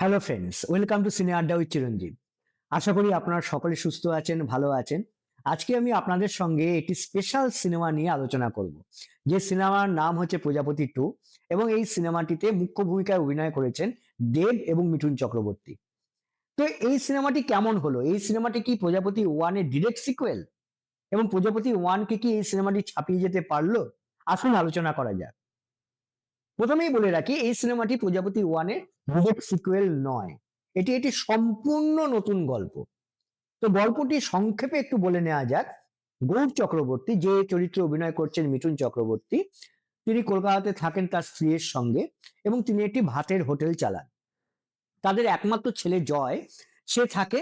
Hello friends welcome to সিনে আড্ডা with চিরঞ্জীব আশা করি আপনারা সকলে সুস্থ আছেন, ভালো আছেন। আজকে আমি আপনাদের সঙ্গে একটি স্পেশাল সিনেমা নিয়ে আলোচনা করব। যে সিনেমার নাম হচ্ছে প্রজাপতি টু এবং এই সিনেমাটিতে মুখ্য ভূমিকায় অভিনয় করেছেন দেব এবং মিঠুন চক্রবর্তী। তো এই সিনেমাটি কেমন হলো? এই সিনেমাটি কি প্রজাপতি ওয়ানের ডিরেক্ট সিকুয়েল এবং প্রজাপতি ওয়ানকে কি এই সিনেমাটি ছাপিয়ে যেতে পারল? আসুন আলোচনা করা যাক। প্রথমেই বলে রাখি, এই সিনেমাটি প্রজাপতি ওয়ানের ডিরেক্ট সিকুয়েল নয়। এটি একটি সম্পূর্ণ নতুন গল্প। তো গল্পটি সংক্ষেপে একটু বলে নেওয়া যাক। গৌর চক্রবর্তী, যে চরিত্রে অভিনয় করছেন মিঠুন চক্রবর্তী, তিনি কলকাতাতে থাকেন তার স্ত্রীর সঙ্গে এবং তিনি একটি ভাতের হোটেল চালান। তাদের একমাত্র ছেলে জয়, সে থাকে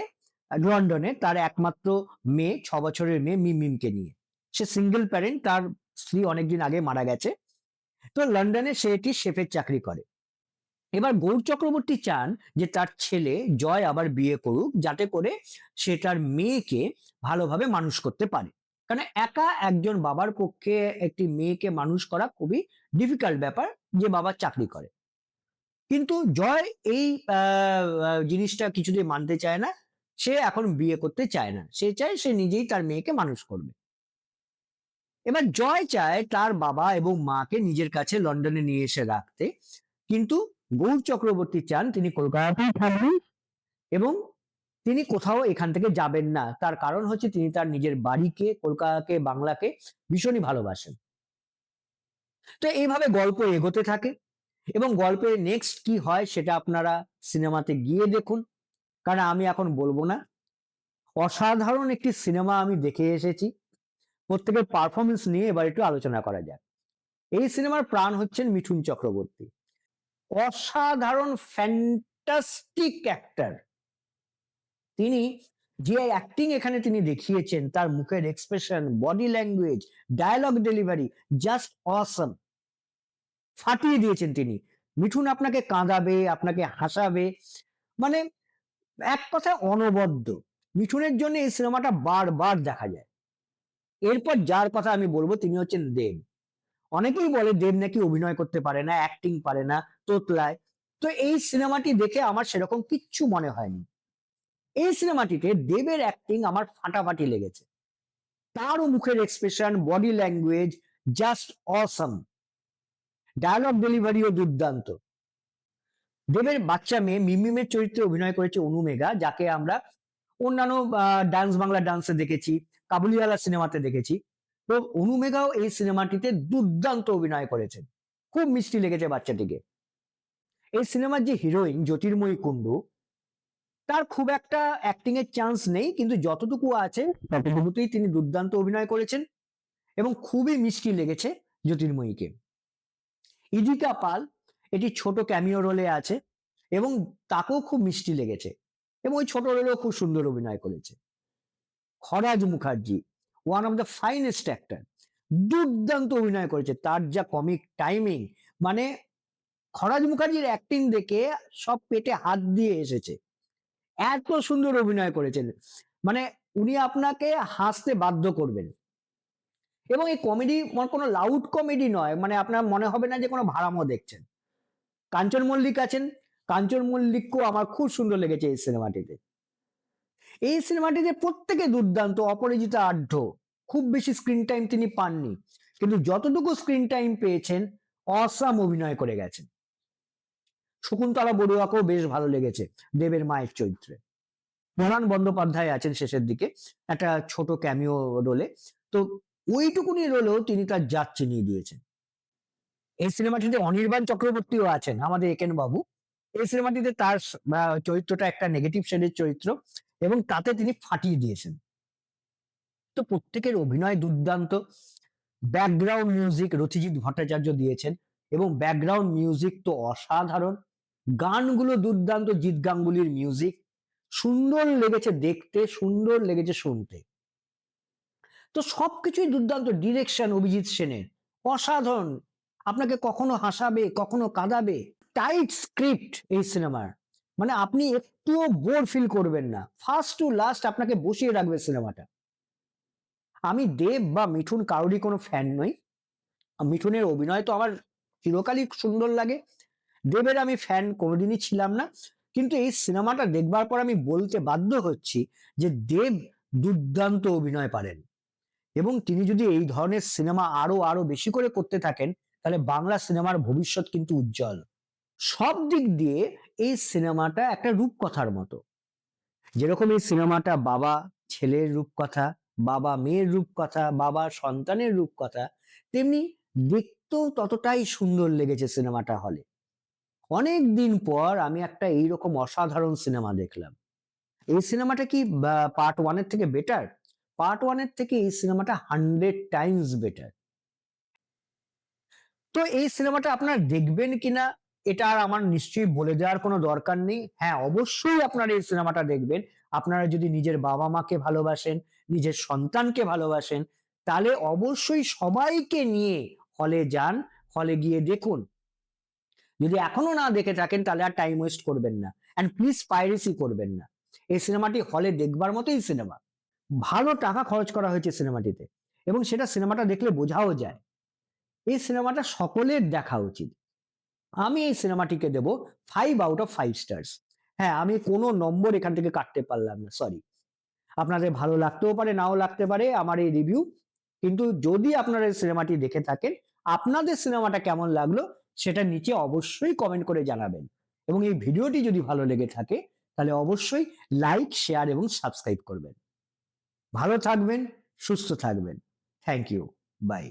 লন্ডনে তার একমাত্র মেয়ে, ছ বছরের মেয়ে মিমিমকে নিয়ে। সে সিঙ্গেল প্যারেন্ট তার স্ত্রী অনেকদিন আগে মারা গেছে। তো লন্ডনে সে একটি শেফের চাকরি করে। এবার গৌর চক্রবর্তী চান যে তার ছেলে জয় আবার বিয়ে করুক, যাতে করে সে তার মেয়েকে ভালোভাবে মানুষ করতে পারে। কারণ একা একজন বাবার পক্ষে একটি মেয়েকে মানুষ করা খুবই ডিফিকাল্ট ব্যাপার যে বাবা চাকরি করে। কিন্তু জয় এই জিনিসটা কিছুতেই মানতে চায় না। সে এখন বিয়ে করতে চায় না। সে চায় সে নিজেই তার মেয়েকে মানুষ করবে। এবার জয় চায় তার বাবা এবং মাকে নিজের কাছে লন্ডনে নিয়ে এসে রাখতে। কিন্তু গৌর চক্রবর্তী চান তিনি কলকাতাতেই থাকবেন এবং তিনি কোথাও এখান থেকে যাবেন না। তার কারণ হচ্ছে তিনি তার নিজের বাড়িকে, কলকাতাকে, বাংলাকে ভীষণই ভালোবাসেন। তো এইভাবে গল্প এগোতে থাকে এবং গল্পের নেক্সট কি হয় সেটা আপনারা সিনেমাতে গিয়ে দেখুন। কারণ আমি এখন বলব না। অসাধারণ একটি সিনেমা আমি দেখে এসেছি। প্রত্যেকের পারফরমেন্স নিয়ে এবার একটু আলোচনা করা যাক। এই সিনেমার প্রাণ হচ্ছেন মিঠুন চক্রবর্তী। অসাধারণ ফ্যান্টাস্টিক অ্যাক্টার তিনি যে অ্যাক্টিং এখানে তিনি দেখিয়েছেন, তার মুখের expression body language dialogue delivery just awesome ফাটিয়ে দিয়েছেন তিনি। মিঠুন আপনাকে কাঁদাবে, আপনাকে হাসাবে মানে এক কথায় অনবদ্য। মিঠুনের জন্য এই সিনেমাটা বারবার দেখা যায়। এরপর যার কথা আমি বলব তিনি হচ্ছেন দেব। অনেকেই বলে দেব নাকি অভিনয় করতে পারে না অ্যাক্টিং পারে না, তোতলায়। তো এই সিনেমাটি দেখে আমার সেরকম কিচ্ছু মনে হয়নি। এই সিনেমাটিতে দেবের অ্যাক্টিং আমার ফাটাফাটি লেগেছে। তারও মুখের expression body language just awesome dialogue ডেলিভারিও দুর্দান্ত। দেবের বাচ্চা মেয়ে মিমিমের চরিত্রে অভিনয় করেছে অনুমেঘা, যাকে আমরা অন্যান্য ডান্স বাংলা ডান্সে দেখেছি। কাবুলিওয়ালা সিনেমাতে দেখেছি। তো অনুমেঘাও এই সিনেমাটিতে দুর্দান্ত অভিনয় করেছেন। খুব মিষ্টি লেগেছে বাচ্চাটিকে। এই সিনেমার যে হিরোইন জ্যোতির্ময়ী কুণ্ডু, তার খুব একটা অ্যাক্টিং এর চান্স নেই, কিন্তু যতটুকু আছে ততটুকুতেই তিনি দুর্দান্ত অভিনয় করেছেন এবং খুবই মিষ্টি লেগেছে জ্যোতির্ময়ীকে। ইদিকা পাল এটি ছোট ক্যামিও রোলে আছে এবং তাকেও খুব মিষ্টি লেগেছে এবং ওই ছোট রোলেও খুব সুন্দর অভিনয় করেছে। Kharaj Mukherjee one of the finest actor দুর্দান্ত অভিনয় করেছে, তার যা কমিক টাইমিং মানে খরাজ মুখার্জির অ্যাক্টিং দেখে সব পেটে হাত দিয়ে এসেছে। এত সুন্দর অভিনয় করেছেন মানে উনি আপনাকে হাসতে বাধ্য করবেন। এবং এই কমেডি কোনো লাউড কমেডি নয় মানে আপনার মনে হবে না যে কোনো ভাড়ামো দেখছেন। কাঞ্চন মল্লিক আছেন, কাঞ্চন মল্লিককেও আমার খুব সুন্দর লেগেছে এই সিনেমাটিতে এই সিনেমাটিতে প্রত্যেকে দুর্দান্ত, অপরাজিতা আঢ্য খুব বেশি স্ক্রিন টাইম তিনি পাননি। কিন্তু যতটুকু স্ক্রিন টাইম পেয়েছেন অসাম অভিনয় করে গেছেন। শকুন্তলা বড়ুয়াকেও বেশ ভালো লেগেছে, দেবের মায়ের চরিত্রে। মহান বন্দ্যোপাধ্যায় আছেন শেষের দিকে, একটা ছোট ক্যামিও রোলে তো ওইটুকুনি রোলেও তিনি তার জাত চিনিয়ে দিয়েছেন। এই সিনেমাটিতে অনির্বাণ চক্রবর্তীও আছেন, আমাদের একেন বাবু। এই সিনেমাটিতে তার চরিত্রটা একটা নেগেটিভ শেডের চরিত্র এবং তাতে তিনি ফাটিয়ে দিয়েছেন। তো প্রত্যেকের অভিনয় দুর্দান্ত। ব্যাকগ্রাউন্ড মিউজিক রথিজিৎ ভট্টাচার্য দিয়েছেন এবং ব্যাকগ্রাউন্ড মিউজিক তো অসাধারণ। গানগুলো দুর্দান্ত, জিৎ গাঙ্গুলির মিউজিক সুন্দর লেগেছে দেখতে, সুন্দর লেগেছে শুনতে। তো সবকিছুই দুর্দান্ত। ডিরেকশন অভিজিৎ সেনের। অসাধারণ। আপনাকে কখনো হাসাবে, কখনো কাঁদাবে টাইট স্ক্রিপ্ট এই সিনেমার মানে আপনি একটুও বোর ফিল করবেন না। ফার্স্ট টু লাস্ট আপনাকে বসিয়ে রাখবে সিনেমাটা আমি দেব বা মিঠুন কারোরই কোনো ফ্যান নই। মিঠুনের অভিনয় তো আমার চিরকালই সুন্দর লাগে। দেবের আমি ফ্যান কোনোদিনই ছিলাম না। কিন্তু এই সিনেমাটা দেখবার পর আমি বলতে বাধ্য হচ্ছি যে দেব দুর্দান্ত অভিনয় পারেন। এবং তিনি যদি এই ধরনের সিনেমা আরও আরও বেশি করে করতে থাকেন, তাহলে বাংলা সিনেমার ভবিষ্যৎ কিন্তু উজ্জ্বল। সব দিক দিয়ে এই সিনেমাটা একটা রূপকথার মতো। যেরকম এই সিনেমাটা বাবা ছেলের রূপকথা, বাবা মেয়ের রূপকথা, বাবা সন্তানের রূপকথা, তেমনি দেখতেও ততটাই সুন্দর লেগেছে সিনেমাটা হলে। অনেক দিন পর আমি একটা এইরকম অসাধারণ সিনেমা দেখলাম। এই সিনেমাটা কি পার্ট ওয়ানের থেকে বেটার পার্ট ওয়ানের থেকে এই সিনেমাটা হান্ড্রেড টাইমস বেটার তো এই সিনেমাটা আপনারা দেখবেন কিনা এটা আর আমার নিশ্চয়ই বলে দেওয়ার কোনো দরকার নেই। হ্যাঁ অবশ্যই আপনারা এই সিনেমাটা দেখবেন। আপনারা যদি নিজের বাবা মাকে ভালোবাসেন, নিজের সন্তানকে ভালোবাসেন, তাহলে অবশ্যই সবাইকে নিয়ে হলে যান, হলে গিয়ে দেখুন। যদি এখনও না দেখে থাকেন, তাহলে আর টাইম ওয়েস্ট করবেন না। অ্যান্ড প্লিজ পাইরেসি করবেন না। এই সিনেমাটি হলে দেখবার মতোই সিনেমা। ভালো টাকা খরচ করা হয়েছে সিনেমাটিতে। এবং সেটা সিনেমাটা দেখলে বোঝাও যায়। এই সিনেমাটা সকলের দেখা উচিত। আমি এই সিনেমাটিকে দেব five out of five stars হ্যাঁ আমি কোনো নম্বর এখান থেকে কাটতে পারলাম না সরি আপনাদের ভালো লাগতেও পারে, নাও লাগতে পারে আমার এই রিভিউ কিন্তু যদি আপনারা এই সিনেমাটি দেখে থাকেন, আপনাদের সিনেমাটা কেমন লাগল সেটা নিচে অবশ্যই কমেন্ট করে জানাবেন। এবং এই ভিডিওটি যদি ভালো লেগে থাকে, তাহলে অবশ্যই লাইক শেয়ার এবং সাবস্ক্রাইব করবেন। ভালো থাকবেন, সুস্থ থাকবেন। Thank you by